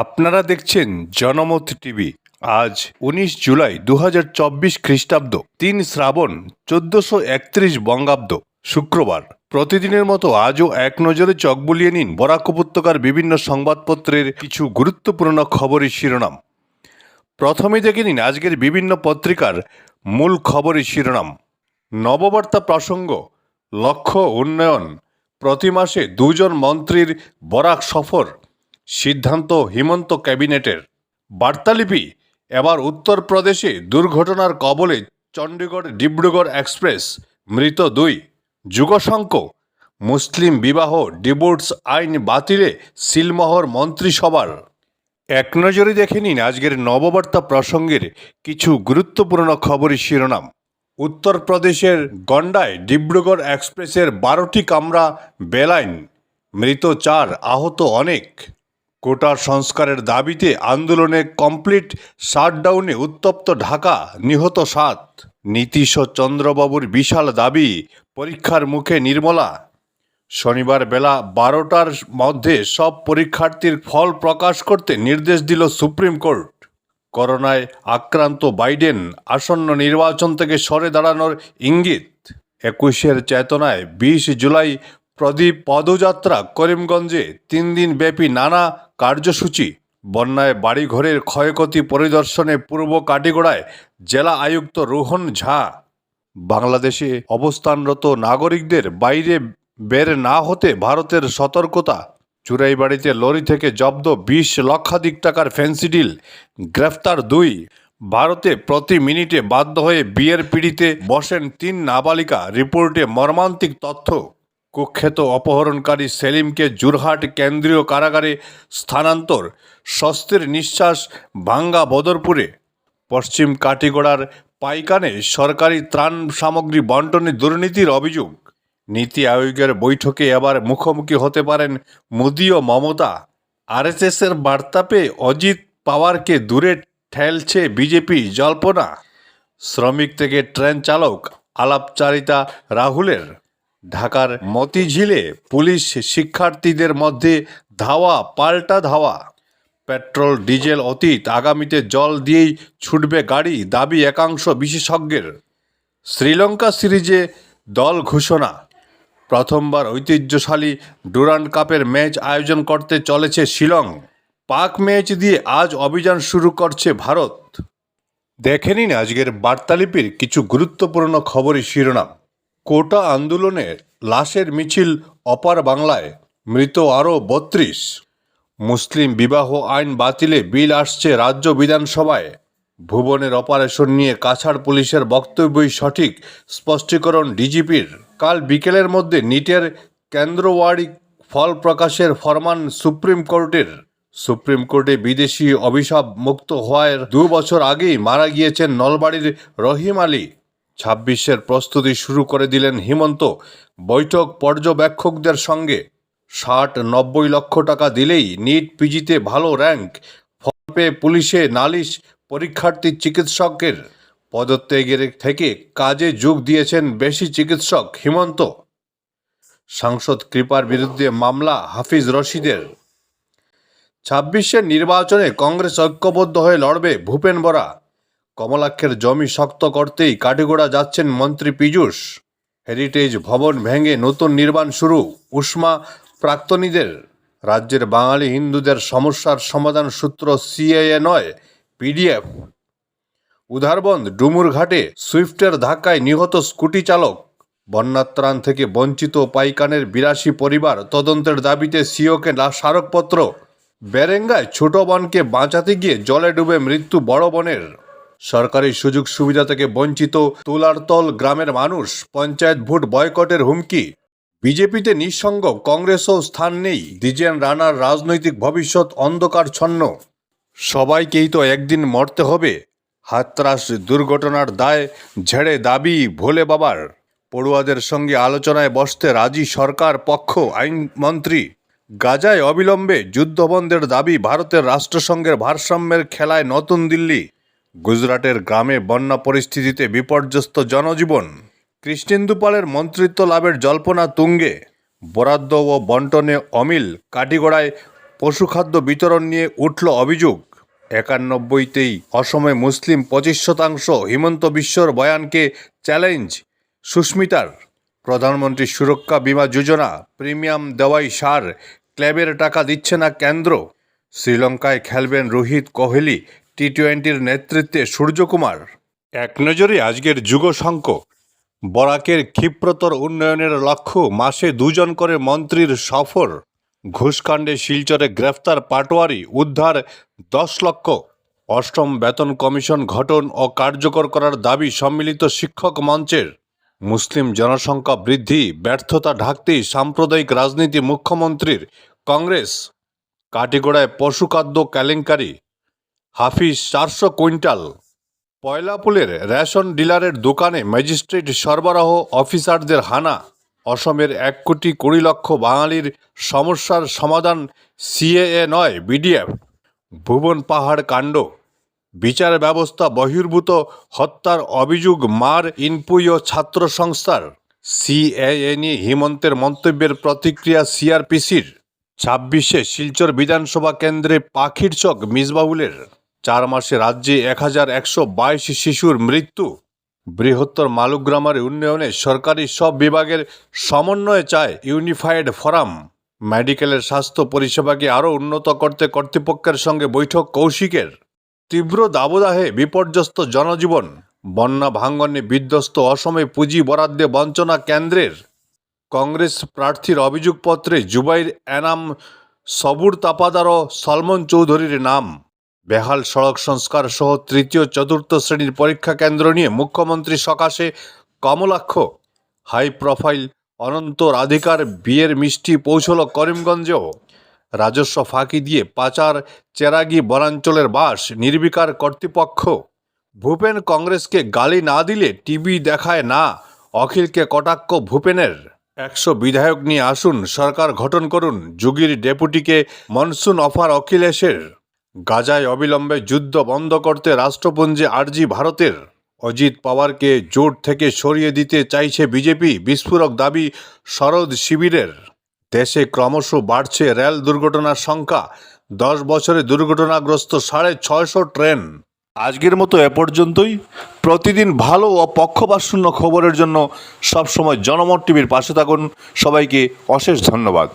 আপনারা দেখছেন জনমত টিভি। আজ উনিশ জুলাই দু হাজার চব্বিশ খ্রিস্টাব্দ, তিন শ্রাবণ চোদ্দশো একত্রিশ বঙ্গাব্দ, শুক্রবার। প্রতিদিনের মতো আজও এক নজরে চক বুলিয়ে নিন বরাক উপত্যকার বিভিন্ন সংবাদপত্রের কিছু গুরুত্বপূর্ণ খবরের শিরোনাম। প্রথমে দেখে নিন আজকের বিভিন্ন পত্রিকার মূল খবরের শিরোনাম। নববার্তা প্রসঙ্গ, লক্ষ্য উন্নয়ন। প্রতি মাসে দুজন মন্ত্রীর বরাক সফর। সিদ্ধান্ত হিমন্ত ক্যাবিনেটের। বার্তালিপি, এবার উত্তরপ্রদেশে দুর্ঘটনার কবলে চণ্ডীগড় ডিব্রুগড় এক্সপ্রেস, মৃত দুই। যুগশঙ্ক, মুসলিম বিবাহ ডিভোর্স আইন বাতিলে সিলমোহর মন্ত্রিসভার। এক নজরে দেখে নিন আজকের নববার্তা প্রসঙ্গের কিছু গুরুত্বপূর্ণ খবরের শিরোনাম। উত্তরপ্রদেশের গন্ডায় ডিব্রুগড় এক্সপ্রেসের বারোটি কামরা, বেলাইন, মৃত চার আহত অনেক। কোটা সংস্কারের দাবিতে আন্দোলনে কমপ্লিট শাটডাউনে উত্তপ্ত ঢাকা, নিহত সাত। নীতিশ চন্দ্রবাবুর বিশাল দাবি, পরীক্ষার মুখে নির্মলা। শনিবার বেলা বারোটার মধ্যে সব পরীক্ষার্থীর ফল প্রকাশ করতে নির্দেশ দিল সুপ্রিম কোর্ট। করোনায় আক্রান্ত বাইডেন আসন্ন নির্বাচন থেকে সরে দাঁড়ানোর ইঙ্গিত। একুশের চেতনায় বিশ জুলাই প্রদীপ পদযাত্রা করিমগঞ্জে তিন দিন ব্যাপী নানা কার্যসূচি। বন্যায় বাড়িঘরের ক্ষয়ক্ষতি পরিদর্শনে পূর্ব কাটিগড়ায় জেলা আয়ুক্ত রোহন ঝা। বাংলাদেশে অবস্থানরত নাগরিকদের বাইরে বের না হতে ভারতের সতর্কতা। চুরাইবাড়িতে লরি থেকে জব্দ বিশ লক্ষাধিক টাকার ফেন্সিডিল গ্রেফতার দুই। ভারতে প্রতি মিনিটে বাধ্য হয়ে বিয়ের পিড়িতে বসেন তিন নাবালিকা। রিপোর্টে মর্মান্তিক তথ্য। কুখ্যাত অপহরণকারী সেলিমকে জুরহাট কেন্দ্রীয় কারাগারে স্থানান্তর, স্বস্তির নিঃশ্বাস ভাঙ্গা বদরপুরে। পশ্চিম কাটিগড়ার পাইকানে সরকারি ত্রাণ সামগ্রী বন্টনে দুর্নীতির অভিযোগ। নীতি আয়োগের বৈঠকে এবার মুখোমুখি হতে পারেন মোদি ও মমতা। আরএসএসের বার্তা পেয়ে অজিত পাওয়ারকে দূরে ঠেলছে বিজেপি জল্পনা। শ্রমিক থেকে ট্রেন চালক, আলাপচারিতা রাহুলের ঢাকার মতিঝিলে পুলিশ শিক্ষার্থীদের মধ্যে ধাওয়া, পাল্টা ধাওয়া। পেট্রোল, ডিজেল অতীত আগামীতে জল দিয়েই ছুটবে গাড়ি, দাবি একাংশ বিশেষজ্ঞের। শ্রীলঙ্কা সিরিজে দল ঘোষণা। প্রথমবার ঐতিহ্যশালী ডুরান্ড কাপের ম্যাচ আয়োজন করতে চলেছে শিলং। পাক ম্যাচ দিয়ে আজ অভিযান শুরু করছে ভারত। দেখে নিন আজকের বার্তালিপির কিছু গুরুত্বপূর্ণ খবরের শিরোনাম। কোটা আন্দোলনে লাশের মিছিল অপার বাংলায়, মৃত আরও বত্রিশ। মুসলিম বিবাহ আইন বাতিলে বিল আসছে রাজ্য বিধানসভায়। ভুবনের অপারেশন নিয়ে কাছাড় পুলিশের বক্তব্যই সঠিক, স্পষ্টীকরণ ডিজিপির। কাল বিকেলের মধ্যে নিটের কেন্দ্রওয়াড়ি ফল প্রকাশের ফরমান সুপ্রিম কোর্টের। সুপ্রিম কোর্টে বিদেশি অভিশাপ মুক্ত হওয়ার দু বছর আগেই মারা গিয়েছেন নলবাড়ির রহিম আলী। ছাব্বিশের প্রস্তুতি শুরু করে দিলেন হিমন্ত। বৈঠক পর্যবেক্ষকদের সঙ্গে ষাট নব্বই লক্ষ টাকা দিলেই নিট পিজিতে ভালো র্যাঙ্ক। ফল পুলিশে নালিশ পরীক্ষার্থী চিকিৎসকের। পদত্যাগের থেকে কাজে যোগ দিয়েছেন বেশি চিকিৎসক হিমন্ত। সাংসদ কৃপার বিরুদ্ধে মামলা হাফিজ রশিদের। ছাব্বিশের নির্বাচনে কংগ্রেস ঐক্যবদ্ধ হয়ে লড়বে ভূপেন বরা। কমলাক্ষের জমি শক্ত করতেই কাটিগোড়া যাচ্ছেন মন্ত্রী পীযূষ। হেরিটেজ ভবন ভেঙে নতুন নির্মাণ শুরু, উষ্মা প্রাক্তনীদের। রাজ্যের বাঙালি হিন্দুদের সমস্যার সমাধান সূত্র সিএএ নয়, পিডিএফ। উধারবন্দ ডুমুরঘাটে সুইফটের ধাক্কায় নিহত স্কুটি চালক। বন্যাত্রাণ থেকে বঞ্চিত পাইকানের বিরাশি পরিবার তদন্তের দাবিতে সিওকে স্মারকপত্র। বেরেঙ্গায় ছোট বনকে বাঁচাতে গিয়ে জলে ডুবে মৃত্যু বড় বোনের। সরকারি সুযোগ সুবিধা থেকে বঞ্চিত তুলারতল গ্রামের মানুষ পঞ্চায়েত ভোট বয়কটের হুমকি। বিজেপিতে নিঃসঙ্গ কংগ্রেসও স্থান নেই। দ্বিজেন রানার রাজনৈতিক ভবিষ্যৎ অন্ধকারছন্ন সবাইকেই তো একদিন মরতে হবে। হাতরাস দুর্ঘটনার দায় ঝেড়ে দাবি ভোলে বাবার। পড়ুয়াদের সঙ্গে আলোচনায় বসতে রাজি সরকার পক্ষ আইনমন্ত্রী গাজায় অবিলম্বে যুদ্ধবন্ধের দাবি ভারতের রাষ্ট্রসংঘের ভারসাম্যের খেলায় নতুন দিল্লি। গুজরাটের গ্রামে বন্যা পরিস্থিতিতে বিপর্যস্ত জনজীবন। কৃষ্ণেন্দু পালের মন্ত্রিত্ব লাভের জল্পনা তুঙ্গে। বরাদ্দ ও বন্টনে অমিল কাটিগড়ায় পশুখাদ্য বিতরণ নিয়ে উঠল অভিযোগ। একানব্বইতেই অসমে মুসলিম পঁচিশ শতাংশ হিমন্ত বিশ্বর বয়ানকে চ্যালেঞ্জ, সুস্মিতার। প্রধানমন্ত্রী সুরক্ষা বীমা যোজনা প্রিমিয়াম দেওয়াই সার, ক্লেবের টাকা দিচ্ছে না কেন্দ্র। শ্রীলঙ্কায় খেলবেন রোহিত কোহলি টি টোয়েন্টির নেতৃত্বে সূর্যকুমার। এক নজরে আজকের যুগশঙ্ক বরাকের ক্ষিপ্রতর উন্নয়নের লক্ষ্য মাসে দুজন করে মন্ত্রীর সফর। ঘুষকাণ্ডে শিলচরে গ্রেফতার পাটোয়ারি, উদ্ধার দশ লক্ষ। অষ্টম বেতন কমিশন গঠন ও কার্যকর করার দাবি সম্মিলিত শিক্ষক মঞ্চের। মুসলিম জনসংখ্যা বৃদ্ধি, ব্যর্থতা ঢাকতেই সাম্প্রদায়িক রাজনীতি মুখ্যমন্ত্রীর কংগ্রেস। কাটিগড়ায় পশুখাদ্য কেলেঙ্কারি। হাফিজ চারশো কুইন্টাল। পয়লাপুলের রেশন ডিলারের দোকানে ম্যাজিস্ট্রেট সরবরাহ অফিসারদের হানা। অসমের এক কোটি কুড়ি লক্ষ বাঙালির সমস্যার সমাধান সিএএ নয়, বিডিএফ। ভুবন পাহাড় কাণ্ড। বিচার ব্যবস্থা বহির্ভূত হত্যার অভিযোগ মার ইনপুই ও ছাত্র সংস্থার। সিএএ নিয়ে হিমন্তের মন্তব্যের প্রতিক্রিয়া সিআরপিসির। ছাব্বিশে শিলচর বিধানসভা কেন্দ্রে পাখির চক মিসবাহুলের। চার মাসে রাজ্যে এক হাজার একশো বাইশ শিশুর মৃত্যু। বৃহত্তর মালুগ্রামের উন্নয়নে সরকারি সব বিভাগের সমন্বয়ে চায় ইউনিফাইড ফোরাম। মেডিকেলের স্বাস্থ্য পরিষেবাকে আরও উন্নত করতে কর্তৃপক্ষের সঙ্গে বৈঠক কৌশিকের। তীব্র দাবদাহে বিপর্যস্ত জনজীবন, বন্যা ভাঙ্গনে বিধ্বস্ত অসমে পুঁজি বরাদ্দে বঞ্চনা কেন্দ্রের। কংগ্রেস প্রার্থীর অভিযোগপত্রে জুবাইর এনাম সবুর তাপাদার ও সলমন চৌধুরীর নাম। বেহাল সড়ক সংস্কার সহ তৃতীয় চতুর্থ শ্রেণির পরীক্ষা কেন্দ্র নিয়ে মুখ্যমন্ত্রী সকাশে কমলাক্ষ। হাই প্রোফাইল অনন্ত রাধিকার বিয়ের মিষ্টি পৌঁছল করিমগঞ্জেও। রাজস্ব ফাঁকি দিয়ে পাচার চেরাগি বনাঞ্চলের বাস, নির্বিকার কর্তৃপক্ষ। ভূপেন কংগ্রেসকে গালি না দিলে টিভি দেখায় না, অখিলকে কটাক্ষ ভূপেনের। একশো বিধায়ক নিয়ে আসুন, সরকার গঠন করুন, যুগীর ডেপুটিকে মনসুন অফার অখিলেশের। গাজায় অবিলম্বে যুদ্ধ বন্ধ করতে রাষ্ট্রপুঞ্জে আর্জি ভারতের। অজিত পাওয়ারকে জোট থেকে সরিয়ে দিতে চাইছে বিজেপি, বিস্ফোরক দাবি শরদ শিবিরের। দেশে ক্রমশ বাড়ছে রেল দুর্ঘটনার সংখ্যা। দশ বছরে দুর্ঘটনাগ্রস্ত সাড়ে ছয়শো ট্রেন। আজকের মতো এ পর্যন্তই। প্রতিদিন ভালো ও পক্ষপাতশূন্য খবরের জন্য সবসময় জনমত টিভির পাশে থাকুন। সবাইকে অশেষ ধন্যবাদ।